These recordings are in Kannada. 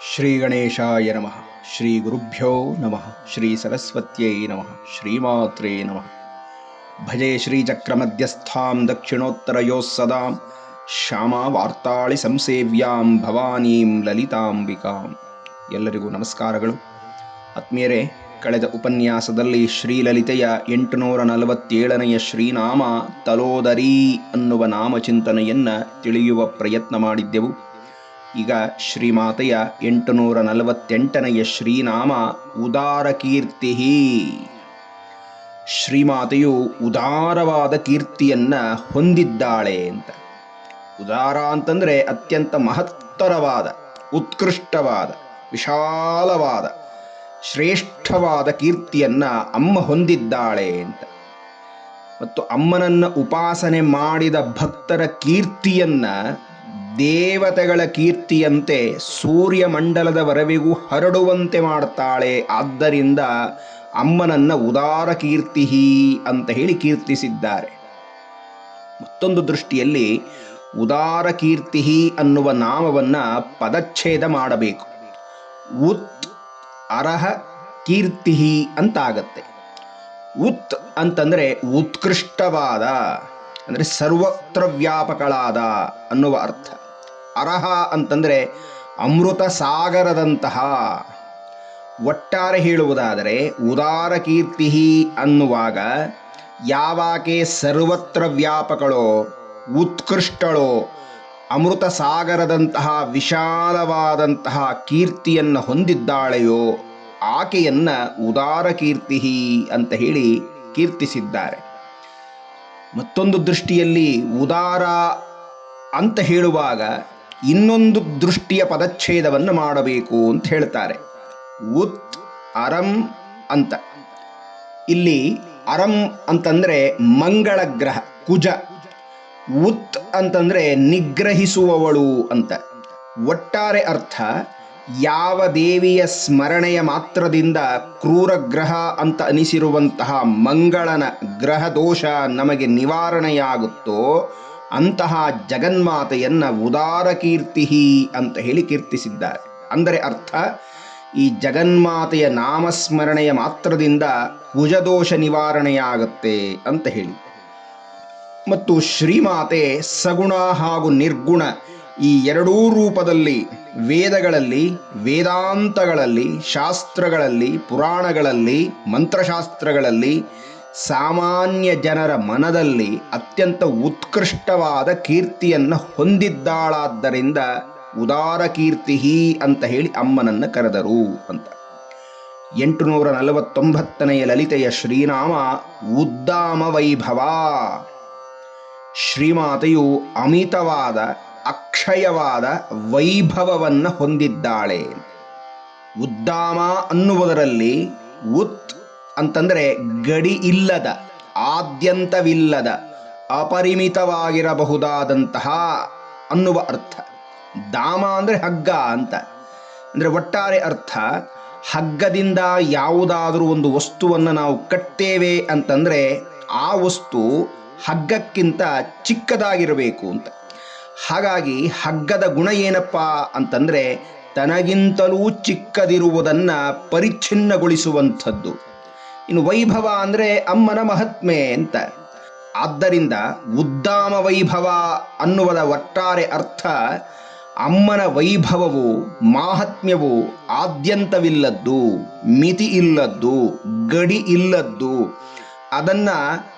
ಶ್ರೀ ಗಣೇಶಾಯ ನಮಃ. ಶ್ರೀ ಗುರುಭ್ಯೋ ನಮಃ. ಶ್ರೀ ಸರಸ್ವತ್ಯೈ ನಮಃ. ಶ್ರೀಮಾತ್ರೇ ನಮಃ. ಭಜೆ ಶ್ರೀಚಕ್ರಮಧ್ಯಸ್ಥಾಂ ದಕ್ಷಿಣೋತ್ತರಯೋಃ ಶ್ಯಾಮಾ ಶ್ಯಾಮ ವಾರ್ತಾಳಿ ಸಂಸೇವ್ಯಾಂ ಭವಾನೀಂ ಲಲಿತಾಂಬಿಕಾಂ. ಎಲ್ಲರಿಗೂ ನಮಸ್ಕಾರಗಳು. ಆತ್ಮೀಯರೇ, ಕಳೆದ ಉಪನ್ಯಾಸದಲ್ಲಿ ಶ್ರೀಲಲಿತೆಯ ಎಂಟುನೂರ ನಲವತ್ತೇಳನೆಯ ಶ್ರೀನಾಮ ತಲೋದರಿ ಅನ್ನುವ ನಾಮಚಿಂತನೆಯನ್ನು ತಿಳಿಯುವ ಪ್ರಯತ್ನ ಮಾಡಿದ್ದೆವು. ಈಗ ಶ್ರೀಮಾತೆಯ ಎಂಟುನೂರ ನಲವತ್ತೆಂಟನೆಯ ಶ್ರೀನಾಮ ಉದಾರ ಕೀರ್ತಿ. ಶ್ರೀಮಾತೆಯು ಉದಾರವಾದ ಕೀರ್ತಿಯನ್ನ ಹೊಂದಿದ್ದಾಳೆ ಅಂತ. ಉದಾರ ಅಂತಂದ್ರೆ ಅತ್ಯಂತ ಮಹತ್ತರವಾದ, ಉತ್ಕೃಷ್ಟವಾದ, ವಿಶಾಲವಾದ, ಶ್ರೇಷ್ಠವಾದ ಕೀರ್ತಿಯನ್ನ ಅಮ್ಮ ಹೊಂದಿದ್ದಾಳೆ ಅಂತ. ಮತ್ತು ಅಮ್ಮನನ್ನ ಉಪಾಸನೆ ಮಾಡಿದ ಭಕ್ತರ ಕೀರ್ತಿಯನ್ನ ದೇವತೆಗಳ ಕೀರ್ತಿಯಂತೆ ಸೂರ್ಯಮಂಡಲದವರೆವಿಗೂ ಹರಡುವಂತೆ ಮಾಡ್ತಾಳೆ. ಆದ್ದರಿಂದ ಅಮ್ಮನನ್ನ ಉದಾರ ಕೀರ್ತಿ ಅಂತ ಹೇಳಿ ಕೀರ್ತಿಸಿದ್ದಾರೆ. ಮತ್ತೊಂದು ದೃಷ್ಟಿಯಲ್ಲಿ ಉದಾರ ಕೀರ್ತಿ ಅನ್ನುವ ನಾಮವನ್ನ ಪದಚ್ಛೇದ ಮಾಡಬೇಕು. ಉತ್ ಅರಹ ಕೀರ್ತಿ ಅಂತಾಗತ್ತೆ. ಉತ್ ಅಂತಂದ್ರೆ ಉತ್ಕೃಷ್ಟವಾದ, ಅಂದರೆ ಸರ್ವತ್ರ ವ್ಯಾಪಕಳಾದ ಅನ್ನುವ ಅರ್ಥ. ಅರಹ ಅಂತಂದರೆ ಅಮೃತ ಸಾಗರದಂತಹ. ಒಟ್ಟಾರೆ ಹೇಳುವುದಾದರೆ ಉದಾರ ಕೀರ್ತಿ ಅನ್ನುವಾಗ ಯಾವಾಕೆ ಸರ್ವತ್ರ ವ್ಯಾಪಕಳೋ, ಉತ್ಕೃಷ್ಟಳೋ, ಅಮೃತ ಸಾಗರದಂತಹ ವಿಶಾಲವಾದಂತಹ ಕೀರ್ತಿಯನ್ನು ಹೊಂದಿದ್ದಾಳೆಯೋ, ಆಕೆಯನ್ನ ಉದಾರ ಕೀರ್ತಿ ಅಂತ ಹೇಳಿ ಕೀರ್ತಿಸಿದ್ದಾರೆ. ಮತ್ತೊಂದು ದೃಷ್ಟಿಯಲ್ಲಿ ಉದಾರ ಅಂತ ಹೇಳುವಾಗ ಇನ್ನೊಂದು ದೃಷ್ಟಿಯ ಪದಚ್ಛೇದವನ್ನು ಮಾಡಬೇಕು ಅಂತ ಹೇಳ್ತಾರೆ. ಉತ್ ಅರಂ ಅಂತ. ಇಲ್ಲಿ ಅರಂ ಅಂತಂದ್ರೆ ಮಂಗಳ ಗ್ರಹ, ಕುಜ. ಉತ್ ಅಂತಂದ್ರೆ ನಿಗ್ರಹಿಸುವವಳು ಅಂತ. ಒಟ್ಟಾರೆ ಅರ್ಥ, ಯಾವ ದೇವಿಯ ಸ್ಮರಣೆಯ ಮಾತ್ರದಿಂದ ಕ್ರೂರ ಗ್ರಹ ಅಂತ ಅನಿಸಿರುವಂತಹ ಮಂಗಳನ ಗ್ರಹ ದೋಷ ನಮಗೆ ನಿವಾರಣೆಯಾಗುತ್ತೋ ಅಂತಹ ಜಗನ್ಮಾತೆಯನ್ನ ಉದಾರ ಕೀರ್ತಿ ಅಂತ ಹೇಳಿ ಕೀರ್ತಿಸಿದ್ದಾರೆ. ಅಂದರೆ ಅರ್ಥ, ಈ ಜಗನ್ಮಾತೆಯ ನಾಮಸ್ಮರಣೆಯ ಮಾತ್ರದಿಂದ ಕುಜದೋಷ ನಿವಾರಣೆಯಾಗುತ್ತೆ ಅಂತ ಹೇಳಿ. ಮತ್ತು ಶ್ರೀಮಾತೆ ಸಗುಣ ಹಾಗೂ ನಿರ್ಗುಣ ಈ ಎರಡೂ ರೂಪದಲ್ಲಿ ವೇದಗಳಲ್ಲಿ, ವೇದಾಂತಗಳಲ್ಲಿ, ಶಾಸ್ತ್ರಗಳಲ್ಲಿ, ಪುರಾಣಗಳಲ್ಲಿ, ಮಂತ್ರಶಾಸ್ತ್ರಗಳಲ್ಲಿ ಸಾಮಾನ್ಯ ಜನರ ಮನದಲ್ಲಿ ಅತ್ಯಂತ ಉತ್ಕೃಷ್ಟವಾದ ಕೀರ್ತಿಯನ್ನು ಹೊಂದಿದ್ದಾಳಾದ್ದರಿಂದ ಉದಾರ ಕೀರ್ತಿ ಅಂತ ಹೇಳಿ ಅಮ್ಮನನ್ನ ಕರೆದರು ಅಂತ. ಎಂಟುನೂರ ನಲವತ್ತೊಂಬತ್ತನೆಯ ಲಲಿತೆಯ ಶ್ರೀನಾಮ ಉದ್ದಾಮ ವೈಭವ. ಶ್ರೀಮಾತೆಯು ಅಮಿತವಾದ, ಅಕ್ಷಯವಾದ ವೈಭವವನ್ನು ಹೊಂದಿದ್ದಾಳೆ. ಉದ್ದಾಮ ಅನ್ನುವುದರಲ್ಲಿ ಉತ್ ಅಂತಂದರೆ ಗಡಿ ಇಲ್ಲದ, ಆದ್ಯಂತವಿಲ್ಲದ, ಅಪರಿಮಿತವಾಗಿರಬಹುದಾದಂತಹ ಅನ್ನುವ ಅರ್ಥ. ದಾಮ ಅಂದರೆ ಹಗ್ಗ ಅಂತ. ಅಂದರೆ ಒಟ್ಟಾರೆ ಅರ್ಥ, ಹಗ್ಗದಿಂದ ಯಾವುದಾದರೂ ಒಂದು ವಸ್ತುವನ್ನು ನಾವು ಕಟ್ತೇವೆ ಅಂತಂದರೆ ಆ ವಸ್ತು ಹಗ್ಗಕ್ಕಿಂತ ಚಿಕ್ಕದಾಗಿರಬೇಕು ಅಂತ. ಹಾಗಾಗಿ ಹಗ್ಗದ ಗುಣ ಏನಪ್ಪ ಅಂತಂದರೆ ತನಗಿಂತಲೂ ಚಿಕ್ಕದಿರುವುದನ್ನು ಪರಿಚ್ಛಿನ್ನಗೊಳಿಸುವಂಥದ್ದು. ಇನ್ನು ವೈಭವ ಅಂದರೆ ಅಮ್ಮನ ಮಹಾತ್ಮೆ ಅಂತ. ಆದ್ದರಿಂದ ಉದ್ದಾಮ ವೈಭವ ಅನ್ನುವದ ಒಟ್ಟಾರೆ ಅರ್ಥ ಅಮ್ಮನ ವೈಭವವು, ಮಾಹಾತ್ಮ್ಯವು ಆದ್ಯಂತವಿಲ್ಲದ್ದು, ಮಿತಿ ಇಲ್ಲದ್ದು, ಗಡಿ ಇಲ್ಲದ್ದು. ಅದನ್ನ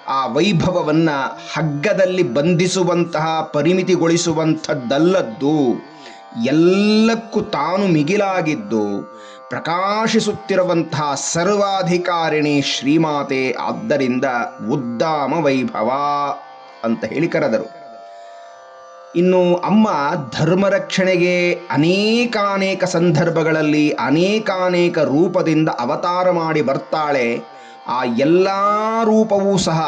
ಆ ವೈಭವವನ್ನ ಹಗ್ಗದಲ್ಲಿ ಬಂಧಿಸುವಂತಹ, ಪರಿಮಿತಿಗೊಳಿಸುವಂಥದ್ದಲ್ಲದ್ದು. ಎಲ್ಲಕ್ಕೂ ತಾನು ಮಿಗಿಲಾಗಿದ್ದು ಪ್ರಕಾಶಿಸುತ್ತಿರುವಂತಹ ಸರ್ವಾಧಿಕಾರಿಣಿ ಶ್ರೀಮಾತೆ ಆದ್ದರಿಂದ ಉದ್ದಾಮ ವೈಭವ ಅಂತ ಹೇಳಿ ಕರೆದರು. ಇನ್ನು ಅಮ್ಮ ಧರ್ಮ ರಕ್ಷಣೆಗೆ ಅನೇಕಾನೇಕ ಸಂದರ್ಭಗಳಲ್ಲಿ ಅನೇಕಾನೇಕ ರೂಪದಿಂದ ಅವತಾರ ಮಾಡಿ ಬರ್ತಾಳೆ. ಆ ಎಲ್ಲ ರೂಪವೂ ಸಹ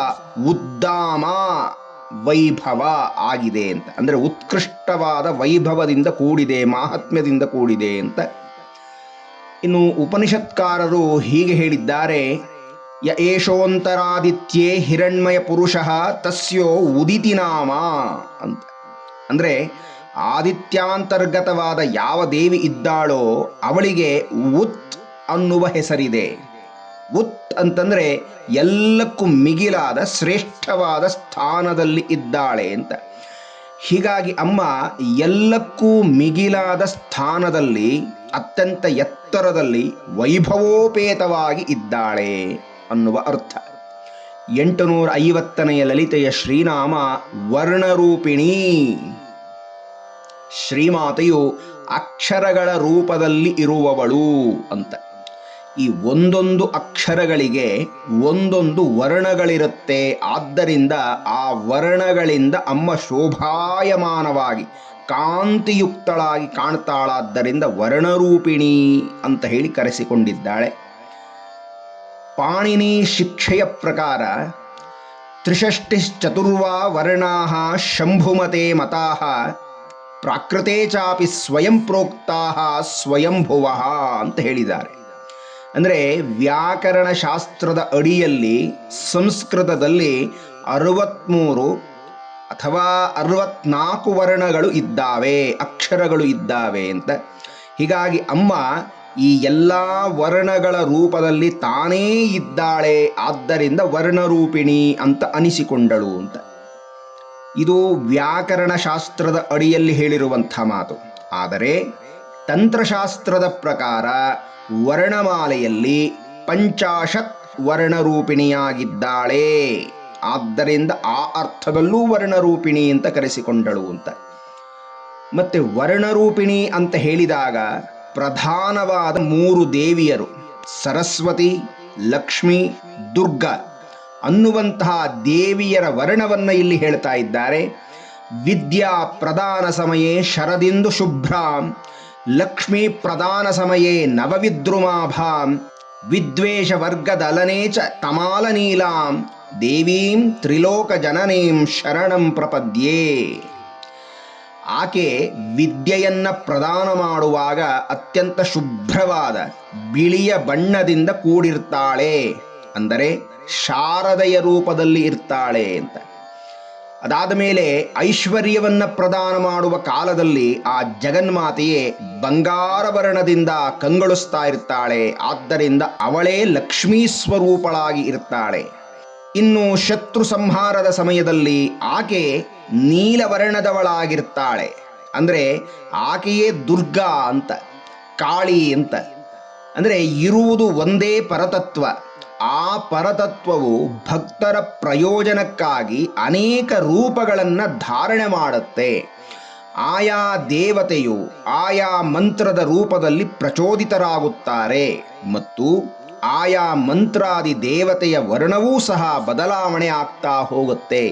ಉದ್ದಾಮ ವೈಭವ ಆಗಿದೆ ಅಂತ. ಅಂದರೆ ಉತ್ಕೃಷ್ಟವಾದ ವೈಭವದಿಂದ ಕೂಡಿದೆ, ಮಾಹಾತ್ಮ್ಯದಿಂದ ಕೂಡಿದೆ ಅಂತ ಇನ್ನು ಉಪನಿಷತ್ಕಾರರು ಹೀಗೆ ಹೇಳಿದ್ದಾರೆ, ಯ ಏಷೋಂತರಾದಿತ್ಯೇ ಹಿರಣ್ಮಯ ಪುರುಷ ತಸ್ಯೋ ಉದಿತಿ ನಾಮ ಅಂತ. ಅಂದರೆ ಆದಿತ್ಯಾಂತರ್ಗತವಾದ ಯಾವ ದೇವಿ ಇದ್ದಾಳೋ ಅವಳಿಗೆ ಉತ್ ಅನ್ನುವ ಹೆಸರಿದೆ. ಉತ್ ಅಂತಂದರೆ ಎಲ್ಲಕ್ಕೂ ಮಿಗಿಲಾದ, ಶ್ರೇಷ್ಠವಾದ ಸ್ಥಾನದಲ್ಲಿ ಇದ್ದಾಳೆ ಅಂತ. ಹೀಗಾಗಿ ಅಮ್ಮ, ಎಲ್ಲಕ್ಕೂ ಮಿಗಿಲಾದ ಸ್ಥಾನದಲ್ಲಿ, ಅತ್ಯಂತ ಎತ್ತರದಲ್ಲಿ ವೈಭವೋಪೇತವಾಗಿ ಇದ್ದಾಳೆ ಅನ್ನುವ ಅರ್ಥ. ಎಂಟುನೂರ ಐವತ್ತನೆಯ ಲಲಿತೆಯ ಶ್ರೀನಾಮ ವರ್ಣರೂಪಿಣಿ. ಶ್ರೀಮಾತೆಯು ಅಕ್ಷರಗಳ ರೂಪದಲ್ಲಿ ಇರುವವಳು ಅಂತ. ಈ ಒಂದೊಂದು ಅಕ್ಷರಗಳಿಗೆ ಒಂದೊಂದು ವರ್ಣಗಳಿರುತ್ತೆ. ಆದ್ದರಿಂದ ಆ ವರ್ಣಗಳಿಂದ ಅಮ್ಮ ಶೋಭಾಯಮಾನವಾಗಿ, ಕಾಂತಿಯುಕ್ತಳಾಗಿ ಕಾಣ್ತಾಳಾದ್ದರಿಂದ ವರ್ಣರೂಪಿಣಿ ಅಂತ ಹೇಳಿ ಕರೆಸಿಕೊಂಡಿದ್ದಾಳೆ. ಪಾಣಿನಿ ಶಿಕ್ಷೆಯ ಪ್ರಕಾರ ತ್ರಿಷಷ್ಟಿಶ್ಚತುರ್ವಾ ವರ್ಣಾ ಶಂಭುಮತೆ ಮತಾ ಪ್ರಾಕೃತೆ ಚಾಪಿ ಸ್ವಯಂ ಪ್ರೋಕ್ತಾ ಸ್ವಯಂಭುವ ಅಂತ ಹೇಳಿದ್ದಾರೆ. ಅಂದರೆ ವ್ಯಾಕರಣ ಶಾಸ್ತ್ರದ ಅಡಿಯಲ್ಲಿ ಸಂಸ್ಕೃತದಲ್ಲಿ ಅರವತ್ತ್ಮೂರು ಅಥವಾ ಅರವತ್ನಾಲ್ಕು ವರ್ಣಗಳು ಇದ್ದಾವೆ, ಅಕ್ಷರಗಳು ಇದ್ದಾವೆ ಅಂತ. ಹೀಗಾಗಿ ಅಮ್ಮ ಈ ಎಲ್ಲ ವರ್ಣಗಳ ರೂಪದಲ್ಲಿ ತಾನೇ ಇದ್ದಾಳೆ, ಆದ್ದರಿಂದ ವರ್ಣರೂಪಿಣಿ ಅಂತ ಅನಿಸಿಕೊಂಡಳು ಅಂತ. ಇದು ವ್ಯಾಕರಣ ಶಾಸ್ತ್ರದ ಅಡಿಯಲ್ಲಿ ಹೇಳಿರುವಂಥ ಮಾತು. ಆದರೆ ತಂತ್ರಶಾಸ್ತ್ರದ ಪ್ರಕಾರ ವರ್ಣಮಾಲೆಯಲ್ಲಿ ಪಂಚಾಶತ್ ವರ್ಣರೂಪಿಣಿಯಾಗಿದ್ದಾಳೆ. ಆದ್ದರಿಂದ ಆ ಅರ್ಥದಲ್ಲೂ ವರ್ಣರೂಪಿಣಿ ಅಂತ ಕರೆಸಿಕೊಂಡಳು ಅಂತ. ಮತ್ತೆ ವರ್ಣರೂಪಿಣಿ ಅಂತ ಹೇಳಿದಾಗ ಪ್ರಧಾನವಾದ ಮೂರು ದೇವಿಯರು ಸರಸ್ವತಿ, ಲಕ್ಷ್ಮಿ, ದುರ್ಗ ಅನ್ನುವಂತಹ ದೇವಿಯರ ವರ್ಣವನ್ನು ಇಲ್ಲಿ ಹೇಳ್ತಾ ಇದ್ದಾರೆ. ವಿದ್ಯಾ ಪ್ರದಾನ ಸಮಯೇ ಶರದಿಂದು ಶುಭ್ರಾಂ ಲಕ್ಷ್ಮೀ ಪ್ರದಾನ ಸಮಯೇ ನವವಿದ್ರುಮಾಭಾಂ ವಿದ್ವೇಷ ವರ್ಗದಲನೇ ಚ ತಮಾಲನೀಲಾಂ, ದೇವೀಂ ತ್ರಿಲೋಕ ಜನನೀಂ ಶರಣಂ ಪ್ರಪದ್ಯೇ. ಆಕೆ ವಿದ್ಯೆಯನ್ನ ಪ್ರದಾನ ಮಾಡುವಾಗ ಅತ್ಯಂತ ಶುಭ್ರವಾದ ಬಿಳಿಯ ಬಣ್ಣದಿಂದ ಕೂಡಿರ್ತಾಳೆ. ಅಂದರೆ ಶಾರದೆಯ ರೂಪದಲ್ಲಿ ಇರ್ತಾಳೆ ಅಂತ. ಅದಾದ ಮೇಲೆ ಐಶ್ವರ್ಯವನ್ನ ಪ್ರದಾನ ಮಾಡುವ ಕಾಲದಲ್ಲಿ ಆ ಜಗನ್ಮಾತೆಯೇ ಬಂಗಾರ ವರ್ಣದಿಂದ ಕಂಗೊಳಿಸ್ತಾ ಇರ್ತಾಳೆ. ಆದ್ದರಿಂದ ಅವಳೇ ಲಕ್ಷ್ಮೀ ಸ್ವರೂಪಳಾಗಿ ಇರ್ತಾಳೆ. ಇನ್ನು ಶತ್ರು ಸಂಹಾರದ ಸಮಯದಲ್ಲಿ ಆಕೆ ನೀಲವರ್ಣದವಳಾಗಿರ್ತಾಳೆ. ಅಂದರೆ ಆಕೆಯೇ ದುರ್ಗಾ ಅಂತ, ಕಾಳಿ ಅಂತ. ಅಂದರೆ ಇರುವುದು ಒಂದೇ ಪರತತ್ವ. ಆ ಪರತತ್ವವು ಭಕ್ತರ ಪ್ರಯೋಜನಕ್ಕಾಗಿ ಅನೇಕ ರೂಪಗಳನ್ನು ಧಾರಣೆ ಮಾಡುತ್ತೆ. ಆಯಾ ದೇವತೆಯು ಆಯಾ ಮಂತ್ರದ ರೂಪದಲ್ಲಿ ಪ್ರಚೋದಿತರಾಗುತ್ತಾರೆ ಮತ್ತು ಆಯಾ ಮಂತ್ರಾದಿ ದೇವತೆಯ ವರ್ಣವೂ ಸಹ ಬದಲಾವಣೆ ಆಗ್ತಾ ಹೋಗುತ್ತೆ.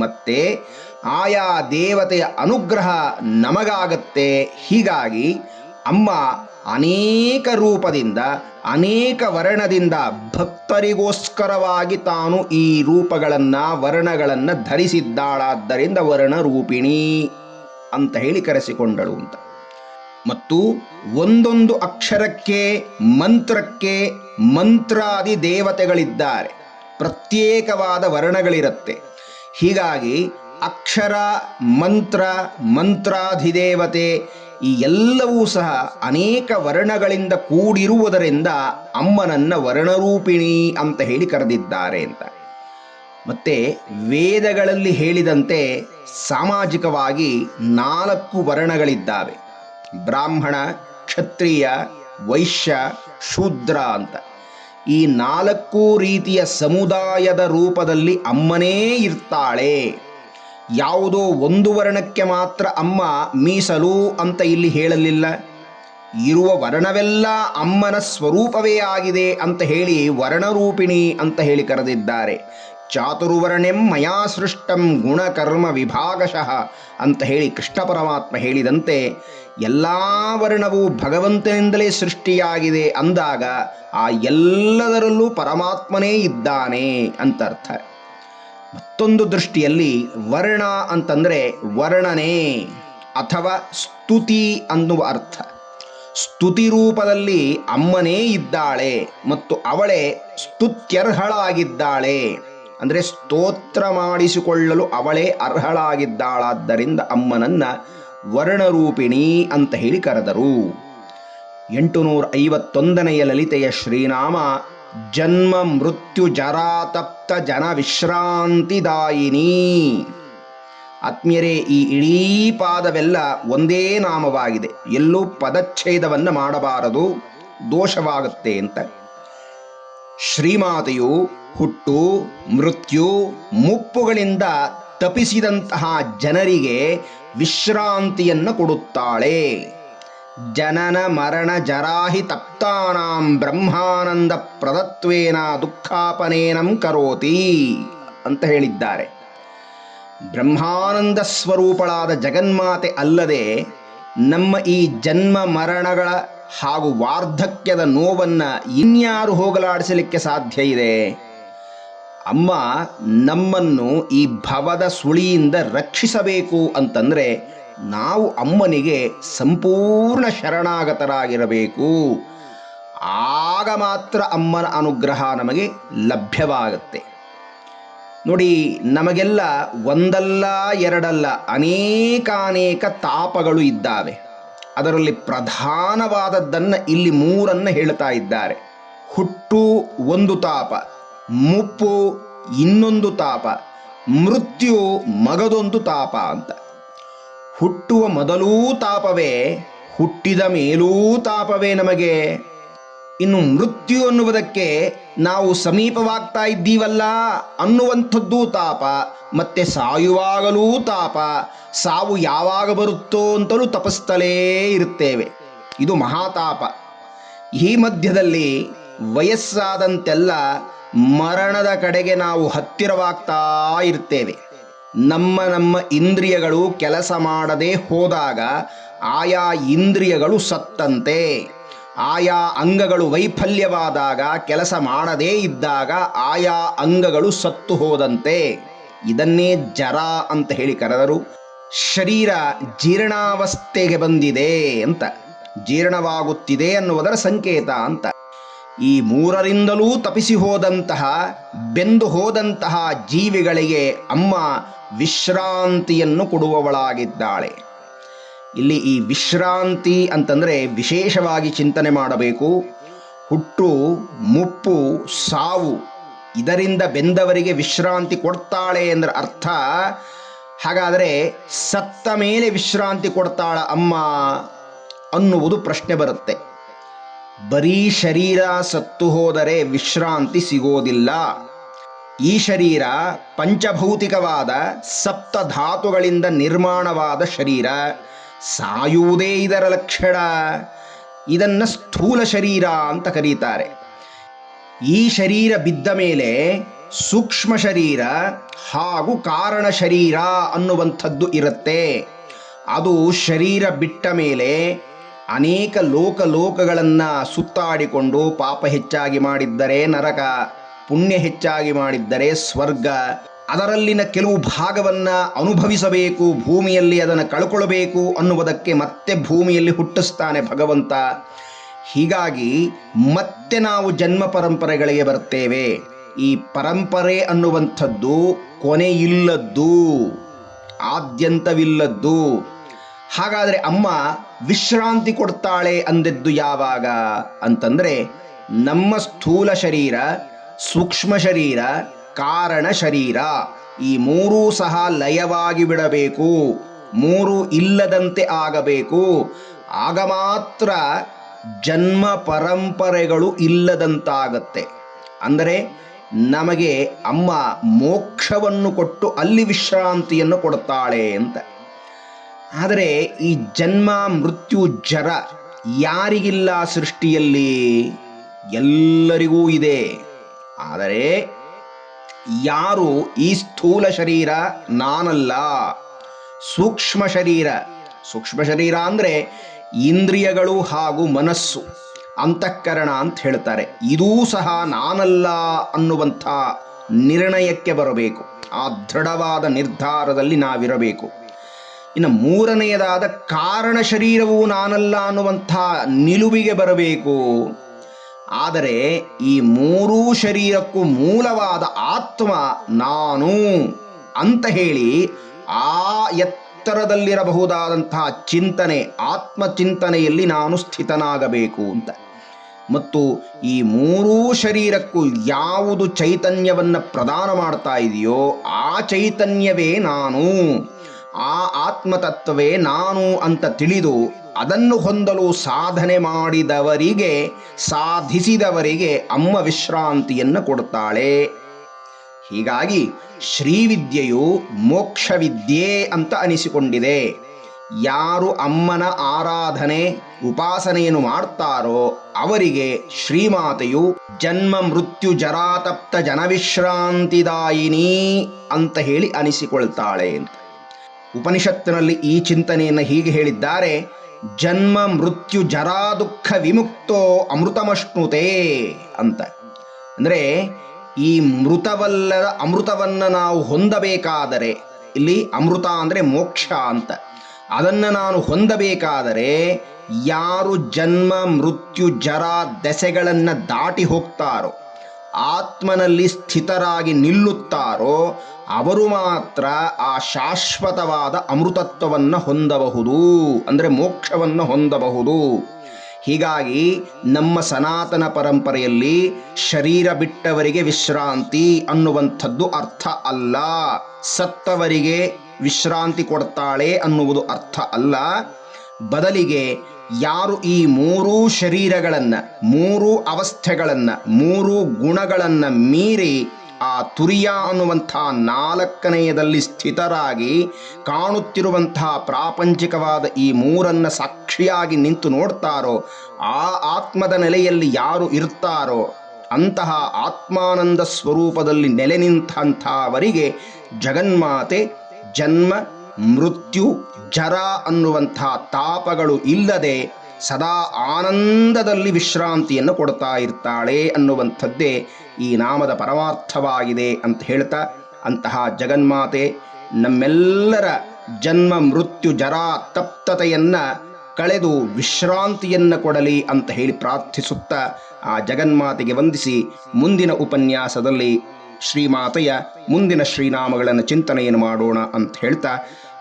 ಮತ್ತೆ ಆಯಾ ದೇವತೆಯ ಅನುಗ್ರಹ ನಮಗಾಗತ್ತೆ. ಹೀಗಾಗಿ ಅಮ್ಮ ಅನೇಕ ರೂಪದಿಂದ, ಅನೇಕ ವರ್ಣದಿಂದ ಭಕ್ತರಿಗೋಸ್ಕರವಾಗಿ ತಾನು ಈ ರೂಪಗಳನ್ನು, ವರ್ಣಗಳನ್ನು ಧರಿಸಿದ್ದಾಳಾದ್ದರಿಂದ ವರ್ಣರೂಪಿಣಿ ಅಂತ ಹೇಳಿ ಕರೆಸಿಕೊಂಡಳು ಅಂತ. ಮತ್ತು ಒಂದೊಂದು ಅಕ್ಷರಕ್ಕೆ, ಮಂತ್ರಕ್ಕೆ, ಮಂತ್ರಾದಿ ದೇವತೆಗಳಿದ್ದಾರೆ. ಪ್ರತ್ಯೇಕವಾದ ವರ್ಣಗಳಿರುತ್ತೆ. ಹೀಗಾಗಿ ಅಕ್ಷರ, ಮಂತ್ರ, ಮಂತ್ರಾಧಿದೇವತೆ ಈ ಎಲ್ಲವೂ ಸಹ ಅನೇಕ ವರ್ಣಗಳಿಂದ ಕೂಡಿರುವುದರಿಂದ ಅಮ್ಮನನ್ನ ವರ್ಣರೂಪಿಣಿ ಅಂತ ಹೇಳಿ ಕರೆದಿದ್ದಾರೆ ಅಂತ. ಮತ್ತೆ ವೇದಗಳಲ್ಲಿ ಹೇಳಿದಂತೆ ಸಾಮಾಜಿಕವಾಗಿ ನಾಲ್ಕು ವರ್ಣಗಳಿದ್ದಾವೆ. ಬ್ರಾಹ್ಮಣ, ಕ್ಷತ್ರಿಯ, ವೈಶ್ಯ, ಶೂದ್ರ ಅಂತ. ಈ ನಾಲ್ಕು ರೀತಿಯ ಸಮುದಾಯದ ರೂಪದಲ್ಲಿ ಅಮ್ಮನೇ ಇರ್ತಾಳೆ. ಯಾವುದೋ ಒಂದು ವರ್ಣಕ್ಕೆ ಮಾತ್ರ ಅಮ್ಮ ಮೀಸಲು ಅಂತ ಇಲ್ಲಿ ಹೇಳಲಿಲ್ಲ. ಇರುವ ವರ್ಣವೆಲ್ಲ ಅಮ್ಮನ ಸ್ವರೂಪವೇ ಆಗಿದೆ ಅಂತ ಹೇಳಿ ವರ್ಣರೂಪಿಣಿ ಅಂತ ಹೇಳಿ ಕರೆದಿದ್ದಾರೆ. ಚಾತುರ್ವರ್ಣೆಂ ಮಯಾ ಸೃಷ್ಟಂ ಗುಣಕರ್ಮ ವಿಭಾಗಶಃ ಅಂತ ಹೇಳಿ ಕೃಷ್ಣ ಪರಮಾತ್ಮ ಹೇಳಿದಂತೆ ಎಲ್ಲ ವರ್ಣವೂ ಭಗವಂತನಿಂದಲೇ ಸೃಷ್ಟಿಯಾಗಿದೆ ಅಂದಾಗ ಆ ಎಲ್ಲದರಲ್ಲೂ ಪರಮಾತ್ಮನೇ ಇದ್ದಾನೆ ಅಂತ ಅರ್ಥ. ಮತ್ತೊಂದು ದೃಷ್ಟಿಯಲ್ಲಿ ವರ್ಣ ಅಂತಂದರೆ ವರ್ಣನೆ ಅಥವಾ ಸ್ತುತಿ ಅನ್ನುವ ಅರ್ಥ. ಸ್ತುತಿ ರೂಪದಲ್ಲಿ ಅಮ್ಮನೇ ಇದ್ದಾಳೆ ಮತ್ತು ಅವಳೇ ಸ್ತುತ್ಯರ್ಹಳಾಗಿದ್ದಾಳೆ. ಅಂದರೆ ಸ್ತೋತ್ರ ಮಾಡಿಸಿಕೊಳ್ಳಲು ಅವಳೇ ಅರ್ಹಳಾಗಿದ್ದಾಳಾದ್ದರಿಂದ ಅಮ್ಮನನ್ನ ವರ್ಣರೂಪಿಣಿ ಅಂತ ಹೇಳಿ ಕರೆದರು. ಎಂಟುನೂರ ಐವತ್ತೊಂದನೆಯ ಲಲಿತೆಯ ಶ್ರೀನಾಮ ಜನ್ಮ ಮೃತ್ಯು ಜರಾತಪ್ತ ಜನ ವಿಶ್ರಾಂತಿದಾಯಿನಿ ಆತ್ಮೀಯರೇ, ಈ ಇಡೀ ಪಾದವೆಲ್ಲ ಒಂದೇ ನಾಮವಾಗಿದೆ. ಎಲ್ಲೂ ಪದಚ್ಛೇದವನ್ನು ಮಾಡಬಾರದು, ದೋಷವಾಗುತ್ತೆ ಅಂತ. ಶ್ರೀಮಾತೆಯು ಹುಟ್ಟು, ಮೃತ್ಯು, ಮುಪ್ಪುಗಳಿಂದ ತಪಿಸಿದಂತಹ ಜನರಿಗೆ ವಿಶ್ರಾಂತಿಯನ್ನು ಕೊಡುತ್ತಾಳೆ. ಜನನ ಮರಣ ಜರಾಹಿ ತಪ್ತಾನಾಂ ಬ್ರಹ್ಮಾನಂದ ಪ್ರದತ್ವೇನ ದುಃಖಾಪನೇನಂ ಕರೋತಿ ಅಂತ ಹೇಳಿದ್ದಾರೆ. ಬ್ರಹ್ಮಾನಂದ ಸ್ವರೂಪಳಾದ ಜಗನ್ಮಾತೆ ಅಲ್ಲದೆ ನಮ್ಮ ಈ ಜನ್ಮ ಮರಣಗಳ ಹಾಗೂ ವಾರ್ಧಕ್ಯದ ನೋವನ್ನ ಇನ್ಯಾರು ಹೋಗಲಾಡಿಸಲಿಕ್ಕೆ ಸಾಧ್ಯ ಇದೆ? ಅಮ್ಮ, ನಮ್ಮನ್ನು ಈ ಭವದ ಸುಳಿಯಿಂದ ರಕ್ಷಿಸಬೇಕು ಅಂತಂದ್ರೆ ನಾವು ಅಮ್ಮನಿಗೆ ಸಂಪೂರ್ಣ ಶರಣಾಗತರಾಗಿರಬೇಕು. ಆಗ ಮಾತ್ರ ಅಮ್ಮನ ಅನುಗ್ರಹ ನಮಗೆ ಲಭ್ಯವಾಗುತ್ತೆ. ನೋಡಿ, ನಮಗೆಲ್ಲ ಒಂದಲ್ಲ, ಎರಡಲ್ಲ ಅನೇಕಾನೇಕ ತಾಪಗಳು ಇದ್ದಾವೆ. ಅದರಲ್ಲಿ ಪ್ರಧಾನವಾದದ್ದನ್ನು ಇಲ್ಲಿ ಮೂರನ್ನು ಹೇಳ್ತಾ ಇದ್ದಾರೆ. ಹುಟ್ಟು ಒಂದು ತಾಪ, ಮುಪ್ಪು ಇನ್ನೊಂದು ತಾಪ, ಮೃತ್ಯು ಮಗದೊಂದು ತಾಪ ಅಂತ. ಹುಟ್ಟುವ ಮೊದಲೂ ತಾಪವೇ, ಹುಟ್ಟಿದ ಮೇಲೂ ತಾಪವೇ ನಮಗೆ. ಇನ್ನು ಮೃತ್ಯು ಅನ್ನುವುದಕ್ಕೆ ನಾವು ಸಮೀಪವಾಗ್ತಾ ಇದ್ದೀವಲ್ಲ ಅನ್ನುವಂಥದ್ದು ತಾಪ, ಮತ್ತೆ ಸಾಯುವಾಗಲೂ ತಾಪ, ಸಾವು ಯಾವಾಗ ಬರುತ್ತೋ ಅಂತಲೂ ತಪಸ್ತಲೇ ಇರುತ್ತೇವೆ. ಇದು ಮಹಾತಾಪ. ಈ ಮಧ್ಯದಲ್ಲಿ ವಯಸ್ಸಾದಂತೆಲ್ಲ ಮರಣದ ಕಡೆಗೆ ನಾವು ಹತ್ತಿರವಾಗ್ತಾ ಇರ್ತೇವೆ. ನಮ್ಮ ನಮ್ಮ ಇಂದ್ರಿಯಗಳು ಕೆಲಸ ಮಾಡದೆ ಹೋದಾಗ ಆಯಾ ಇಂದ್ರಿಯಗಳು ಸತ್ತಂತೆ. ಆಯಾ ಅಂಗಗಳು ವೈಫಲ್ಯವಾದಾಗ, ಕೆಲಸ ಮಾಡದೇ ಇದ್ದಾಗ ಆಯಾ ಅಂಗಗಳು ಸತ್ತು ಹೋದಂತೆ. ಇದನ್ನೇ ಜರ ಅಂತ ಹೇಳಿ ಕರೆದರು. ಶರೀರ ಜೀರ್ಣಾವಸ್ಥೆಗೆ ಬಂದಿದೆ ಅಂತ, ಜೀರ್ಣವಾಗುತ್ತಿದೆ ಅನ್ನುವುದರ ಸಂಕೇತ ಅಂತ. ಈ ಮೂರರಿಂದಲೂ ತಪಿಸಿ ಹೋದಂತಹ, ಬೆಂದು ಹೋದಂತಹ ಜೀವಿಗಳಿಗೆ ಅಮ್ಮ ವಿಶ್ರಾಂತಿಯನ್ನು ಕೊಡುವವಳಾಗಿದ್ದಾಳೆ. ಇಲ್ಲಿ ಈ ವಿಶ್ರಾಂತಿ ಅಂತಂದರೆ ವಿಶೇಷವಾಗಿ ಚಿಂತನೆ ಮಾಡಬೇಕು. ಹುಟ್ಟು, ಮುಪ್ಪು, ಸಾವು, ಇದರಿಂದ ಬೆಂದವರಿಗೆ ವಿಶ್ರಾಂತಿ ಕೊಡ್ತಾಳೆ ಎಂದ್ರ ಅರ್ಥ. ಹಾಗಾದರೆ ಸತ್ತ ಮೇಲೆ ವಿಶ್ರಾಂತಿ ಕೊಡ್ತಾಳ ಅಮ್ಮ ಅನ್ನುವುದು ಪ್ರಶ್ನೆ ಬರುತ್ತೆ. ಬರೀ ಶರೀರ ಸತ್ತು ಹೋದರೆ ವಿಶ್ರಾಂತಿ ಸಿಗೋದಿಲ್ಲ. ಈ ಶರೀರ ಪಂಚಭೌತಿಕವಾದ ಸಪ್ತ ಧಾತುಗಳಿಂದ ನಿರ್ಮಾಣವಾದ ಶರೀರ. ಸಾಯುವುದೇ ಇದರ ಲಕ್ಷಣ. ಇದನ್ನು ಸ್ಥೂಲ ಶರೀರ ಅಂತ ಕರೀತಾರೆ. ಈ ಶರೀರ ಬಿದ್ದ ಮೇಲೆ ಸೂಕ್ಷ್ಮ ಶರೀರ ಹಾಗೂ ಕಾರಣ ಶರೀರ ಅನ್ನುವಂಥದ್ದು ಇರುತ್ತೆ. ಅದು ಶರೀರ ಬಿಟ್ಟ ಮೇಲೆ ಅನೇಕ ಲೋಕ ಲೋಕಗಳನ್ನು ಸುತ್ತಾಡಿಕೊಂಡು ಪಾಪ ಹೆಚ್ಚಾಗಿ ಮಾಡಿದ್ದರೆ ನರಕ. ಪುಣ್ಯ ಹೆಚ್ಚಾಗಿ ಮಾಡಿದ್ದರೆ ಸ್ವರ್ಗ. ಅದರಲ್ಲಿನ ಕೆಲವು ಭಾಗವನ್ನ ಅನುಭವಿಸಬೇಕು, ಭೂಮಿಯಲ್ಲಿ ಅದನ್ನು ಕಳ್ಕೊಳ್ಬೇಕು ಅನ್ನುವುದಕ್ಕೆ ಮತ್ತೆ ಭೂಮಿಯಲ್ಲಿ ಹುಟ್ಟಿಸ್ತಾನೆ ಭಗವಂತ. ಹೀಗಾಗಿ ಮತ್ತೆ ನಾವು ಜನ್ಮ ಪರಂಪರೆಗಳಿಗೆ ಬರ್ತೇವೆ. ಈ ಪರಂಪರೆ ಅನ್ನುವಂಥದ್ದು ಕೊನೆಯಿಲ್ಲದ್ದು, ಆದ್ಯಂತವಿಲ್ಲದ್ದು. ಹಾಗಾದರೆ ಅಮ್ಮ ವಿಶ್ರಾಂತಿ ಕೊಡ್ತಾಳೆ ಅಂದದ್ದು ಯಾವಾಗ? ಅಂತಂದರೆ ನಮ್ಮ ಸ್ಥೂಲ ಶರೀರ ಸೂಕ್ಷ್ಮ ಶರೀರ, ಕಾರಣ ಶರೀರ. ಈ ಮೂರೂ ಸಹ ಲಯವಾಗಿ ಬಿಡಬೇಕು. ಮೂರು ಇಲ್ಲದಂತೆ ಆಗಬೇಕು. ಆಗ ಮಾತ್ರ ಜನ್ಮ ಪರಂಪರೆಗಳು ಇಲ್ಲದಂತಾಗತ್ತೆ. ಅಂದರೆ ನಮಗೆ ಅಮ್ಮ ಮೋಕ್ಷವನ್ನು ಕೊಟ್ಟು ಅಲ್ಲಿ ವಿಶ್ರಾಂತಿಯನ್ನು ಕೊಡ್ತಾಳೆ ಅಂತ. ಆದರೆ ಈ ಜನ್ಮ, ಮೃತ್ಯು, ಜರ ಯಾರಿಗಿಲ್ಲ ಸೃಷ್ಟಿಯಲ್ಲಿ? ಎಲ್ಲರಿಗೂ ಇದೆ. ಆದರೆ ಯಾರು ಈ ಸ್ಥೂಲ ಶರೀರ ನಾನಲ್ಲ, ಸೂಕ್ಷ್ಮ ಶರೀರ. ಸೂಕ್ಷ್ಮ ಶರೀರ ಅಂದರೆ ಇಂದ್ರಿಯಗಳು ಹಾಗೂ ಮನಸ್ಸು, ಅಂತಃಕರಣ ಅಂತ ಹೇಳ್ತಾರೆ. ಇದೂ ಸಹ ನಾನಲ್ಲ ಅನ್ನುವಂಥ ನಿರ್ಣಯಕ್ಕೆ ಬರಬೇಕು. ಆ ದೃಢವಾದ ನಿರ್ಧಾರದಲ್ಲಿ ನಾವಿರಬೇಕು. ಇನ್ನು ಮೂರನೆಯದಾದ ಕಾರಣ ಶರೀರವು ನಾನಲ್ಲ ಅನ್ನುವಂಥ ನಿಲುವಿಗೆ ಬರಬೇಕು. ಆದರೆ ಈ ಮೂರೂ ಶರೀರಕ್ಕೂ ಮೂಲವಾದ ಆತ್ಮ ನಾನು ಅಂತ ಹೇಳಿ ಆ ಎತ್ತರದಲ್ಲಿರಬಹುದಾದಂತಹ ಚಿಂತನೆ, ಆತ್ಮಚಿಂತನೆಯಲ್ಲಿ ನಾನು ಸ್ಥಿತನಾಗಬೇಕು ಅಂತ. ಮತ್ತು ಈ ಮೂರೂ ಶರೀರಕ್ಕೂ ಯಾವುದು ಚೈತನ್ಯವನ್ನು ಪ್ರದಾನ ಮಾಡ್ತಾ ಇದೆಯೋ ಆ ಚೈತನ್ಯವೇ ನಾನು, ಆ ಆತ್ಮತತ್ವವೇ ನಾನು ಅಂತ ತಿಳಿದು ಅದನ್ನು ಹೊಂದಲು ಸಾಧನೆ ಮಾಡಿದವರಿಗೆ, ಸಾಧಿಸಿದವರಿಗೆ ಅಮ್ಮ ವಿಶ್ರಾಂತಿಯನ್ನು ಕೊಡ್ತಾಳೆ ಹೀಗಾಗಿ ಶ್ರೀವಿದ್ಯೆಯು ಮೋಕ್ಷವಿದ್ಯೆ ಅಂತ ಅನಿಸಿಕೊಂಡಿದೆ. ಯಾರು ಅಮ್ಮನ ಆರಾಧನೆ, ಉಪಾಸನೆಯನ್ನು ಮಾಡ್ತಾರೋ ಅವರಿಗೆ ಶ್ರೀಮಾತೆಯು ಜನ್ಮ ಮೃತ್ಯು ಜರಾತಪ್ತ ಜನವಿಶ್ರಾಂತಿದಾಯಿನಿ ಅಂತ ಹೇಳಿ ಅನಿಸಿಕೊಳ್ತಾಳೆ ಅಂತ. ಉಪನಿಷತ್ತಿನಲ್ಲಿ ಈ ಚಿಂತನೆಯನ್ನು ಹೀಗೆ ಹೇಳಿದ್ದಾರೆ. ಜನ್ಮ ಮೃತ್ಯು ಜರಾ ದುಃಖ ವಿಮುಕ್ತೋ ಅಮೃತಮಷ್ಣುತೆ ಅಂತ. ಅಂದರೆ ಈ ಮೃತವಲ್ಲದ ಅಮೃತವನ್ನು ನಾವು ಹೊಂದಬೇಕಾದರೆ, ಇಲ್ಲಿ ಅಮೃತ ಅಂದರೆ ಮೋಕ್ಷ ಅಂತ. ಅದನ್ನು ನಾನು ಹೊಂದಬೇಕಾದರೆ ಯಾರು ಜನ್ಮ ಮೃತ್ಯು ಜರ ದೆಸೆಗಳನ್ನು ದಾಟಿ ಹೋಗ್ತಾರೋ ಆತ್ಮನಲ್ಲಿ ಸ್ಥಿತರಾಗಿ ನಿಲ್ಲುತ್ತಾರೋ ಅವರು ಮಾತ್ರ ಆ ಶಾಶ್ವತವಾದ ಅಮೃತತ್ವವನ್ನು ಹೊಂದಬಹುದು, ಅಂದರೆ ಮೋಕ್ಷವನ್ನು ಹೊಂದಬಹುದು. ಹೀಗಾಗಿ ನಮ್ಮ ಸನಾತನ ಪರಂಪರೆಯಲ್ಲಿ ಶರೀರ ಬಿಟ್ಟವರಿಗೆ ವಿಶ್ರಾಂತಿ ಅನ್ನುವಂಥದ್ದು ಅರ್ಥ ಅಲ್ಲ. ಸತ್ತವರಿಗೆ ವಿಶ್ರಾಂತಿ ಕೊಡ್ತಾಳೆ ಅನ್ನುವುದು ಅರ್ಥ ಅಲ್ಲ. ಬದಲಿಗೆ ಯಾರು ಈ ಮೂರೂ ಶರೀರಗಳನ್ನು, ಮೂರು ಅವಸ್ಥೆಗಳನ್ನು, ಮೂರು ಗುಣಗಳನ್ನು ಮೀರಿ ಆ ತುರಿಯ ಅನ್ನುವಂಥ ನಾಲ್ಕನೆಯದಲ್ಲಿ ಸ್ಥಿತರಾಗಿ ಕಾಣುತ್ತಿರುವಂತಹ ಪ್ರಾಪಂಚಿಕವಾದ ಈ ಮೂರನ್ನು ಸಾಕ್ಷಿಯಾಗಿ ನಿಂತು ನೋಡ್ತಾರೋ, ಆ ಆತ್ಮದ ನೆಲೆಯಲ್ಲಿ ಯಾರು ಇರ್ತಾರೋ, ಅಂತಹ ಆತ್ಮಾನಂದ ಸ್ವರೂಪದಲ್ಲಿ ನೆಲೆ ನಿಂತಂಥವರಿಗೆ ಜಗನ್ಮಾತೆ ಜನ್ಮ ಮೃತ್ಯು ಜರ ಅನ್ನುವಂಥ ತಾಪಗಳು ಇಲ್ಲದೆ ಸದಾ ಆನಂದದಲ್ಲಿ ವಿಶ್ರಾಂತಿಯನ್ನು ಕೊಡ್ತಾ ಇರ್ತಾಳೆ ಅನ್ನುವಂಥದ್ದೇ ಈ ನಾಮದ ಪರಮಾರ್ಥವಾಗಿದೆ ಅಂತ ಹೇಳ್ತಾ ಅಂತಹ ಜಗನ್ಮಾತೆ ನಮ್ಮೆಲ್ಲರ ಜನ್ಮ ಮೃತ್ಯು ಜರ ತಪ್ತತೆಯನ್ನು ಕಳೆದು ವಿಶ್ರಾಂತಿಯನ್ನು ಕೊಡಲಿ ಅಂತ ಹೇಳಿ ಪ್ರಾರ್ಥಿಸುತ್ತಾ ಆ ಜಗನ್ಮಾತೆಗೆ ವಂದಿಸಿ ಮುಂದಿನ ಉಪನ್ಯಾಸದಲ್ಲಿ ಶ್ರೀಮಾತೆಯ ಮುಂದಿನ ಶ್ರೀನಾಮಗಳನ್ನು ಚಿಂತನೆಯನ್ನು ಮಾಡೋಣ ಅಂತ ಹೇಳ್ತಾ